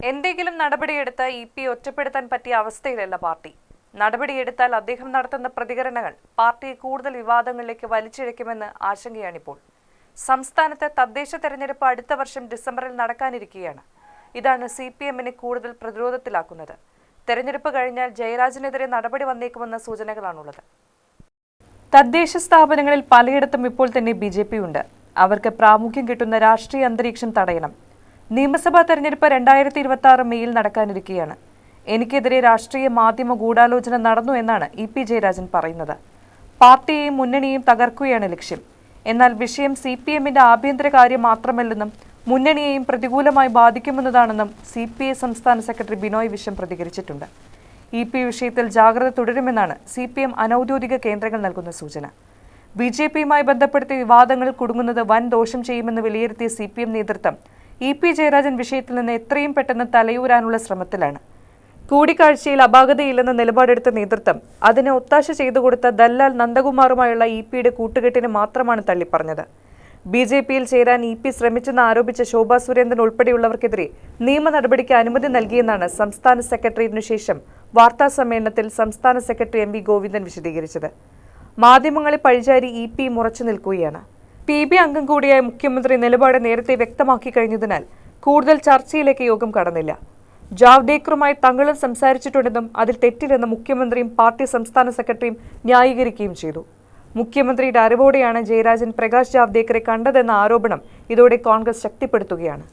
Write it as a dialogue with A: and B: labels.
A: എന്തെങ്കിലും നടപടിയെടുത്ത് E P ഒറ്റപ്പെടുത്താൻ പറ്റിയ അവസ്ഥയിലല്ല party. നടപടിയെടുത്താൽ അദ്ദേഹം നടത്തുന്ന പ്രതികരണങ്ങൾ പാർട്ടിയെ കൂടുതൽ വിവാദങ്ങളിലേക്ക് വലിച്ചിഴയ്ക്കുമെന്ന് ആശങ്കയാണിപ്പോൾ. സംസ്ഥാനത്ത് തദ്ദേശ തെരഞ്ഞെടുപ്പ് അടുത്ത വർഷം ഡിസംബറിൽ നടക്കാനിരിക്കുകയാണ് ഇതാണ് സി പി എമ്മിനെ കൂടുതൽ പ്രതിരോധത്തിലാക്കുന്നത്. തെരഞ്ഞെടുപ്പ് കഴിഞ്ഞാൽ ജയരാജനെതിരെ നടപടി വന്നേക്കുമെന്ന സൂചനകളാണുള്ളത്. തദ്ദേശ സ്ഥാപനങ്ങളിൽ പലയിടത്തും ഇപ്പോൾ തന്നെ ബി ജെ പി ഉണ്ട്. അവർക്ക് പ്രാമുഖ്യം കിട്ടുന്ന രാഷ്ട്രീയ അന്തരീക്ഷം തടയണം. നിയമസഭാ തെരഞ്ഞെടുപ്പ് രണ്ടായിരത്തി ഇരുപത്തി ആറ് മെയ്യിൽ നടക്കാനിരിക്കുകയാണ് എനിക്കെതിരെ രാഷ്ട്രീയ മാധ്യമ ഗൂഢാലോചന നടന്നു എന്നാണ് ഇ പി ജയരാജൻ പറയുന്നത്. പാർട്ടിയെയും മുന്നണിയെയും തകർക്കുകയാണ് ലക്ഷ്യം. എന്നാൽ വിഷയം സി പി എമ്മിന്റെ ആഭ്യന്തര കാര്യം മാത്രമല്ലെന്നും മുന്നണിയെയും പ്രതികൂലമായി ബാധിക്കുമെന്നതാണെന്നും സി പി ഐ സംസ്ഥാന സെക്രട്ടറി ബിനോയ് വിശ്വം പ്രതികരിച്ചിട്ടുണ്ട്. ഇ പി വിഷയത്തിൽ ജാഗ്രത തുടരുമെന്നാണ് സി പി എം അനൌദ്യോഗിക കേന്ദ്രങ്ങൾ നൽകുന്ന സൂചന. ബി ജെ പിയുമായി ബന്ധപ്പെടുത്തി വിവാദങ്ങൾ കുടുങ്ങുന്നത് വൻ ദോഷം ചെയ്യുമെന്ന് വിലയിരുത്തിയ സി പി എം നേതൃത്വം ഇ പി ജയരാജൻ വിഷയത്തിൽ നിന്ന് എത്രയും പെട്ടെന്ന് തലയൂരാനുള്ള ശ്രമത്തിലാണ്. കൂടിക്കാഴ്ചയിൽ അപാകതയില്ലെന്ന നിലപാടെടുത്ത നേതൃത്വം അതിനെ ഒത്താശ ചെയ്തു കൊടുത്ത ദല്ലാൽ നന്ദകുമാറുമായുള്ള ഇ പിയുടെ കൂട്ടുകെട്ടിനെ മാത്രമാണ് തള്ളിപ്പറഞ്ഞത്. ബി ജെ പിയിൽ ചേരാൻ ഇ പി ശ്രമിച്ചെന്ന് ആരോപിച്ച ശോഭാ സുരേന്ദ്രൻ ഉൾപ്പെടെയുള്ളവർക്കെതിരെ നിയമ നടപടിക്ക് അനുമതി നൽകിയെന്നാണ് സംസ്ഥാന സെക്രട്ടേറിയറ്റിനു ശേഷം വാർത്താ സമ്മേളനത്തിൽ സംസ്ഥാന സെക്രട്ടറി എം വി ഗോവിന്ദൻ വിശദീകരിച്ചത്. മാധ്യമങ്ങളെ പഴിചാരി ഇ പി മുറച്ചു നിൽക്കുകയാണ്. പി ബി അംഗം കൂടിയായ മുഖ്യമന്ത്രി നിലപാട് നേരത്തെ വ്യക്തമാക്കി കഴിഞ്ഞതിനാൽ കൂടുതൽ ചർച്ചയിലേക്ക് യോഗം കടന്നില്ല. ജാവ്ദേക്കറുമായി തങ്ങളും സംസാരിച്ചിട്ടുണ്ടെന്നും അതിൽ തെറ്റില്ലെന്ന് മുഖ്യമന്ത്രിയും പാർട്ടി സംസ്ഥാന സെക്രട്ടറിയും ന്യായീകരിക്കുകയും ചെയ്തു. മുഖ്യമന്ത്രിയുടെ അറിവോടെയാണ് ജയരാജൻ പ്രകാശ് ജാവ്ദേക്കറെ കണ്ടതെന്ന ആരോപണം ഇതോടെ കോൺഗ്രസ് ശക്തിപ്പെടുത്തുകയാണ്.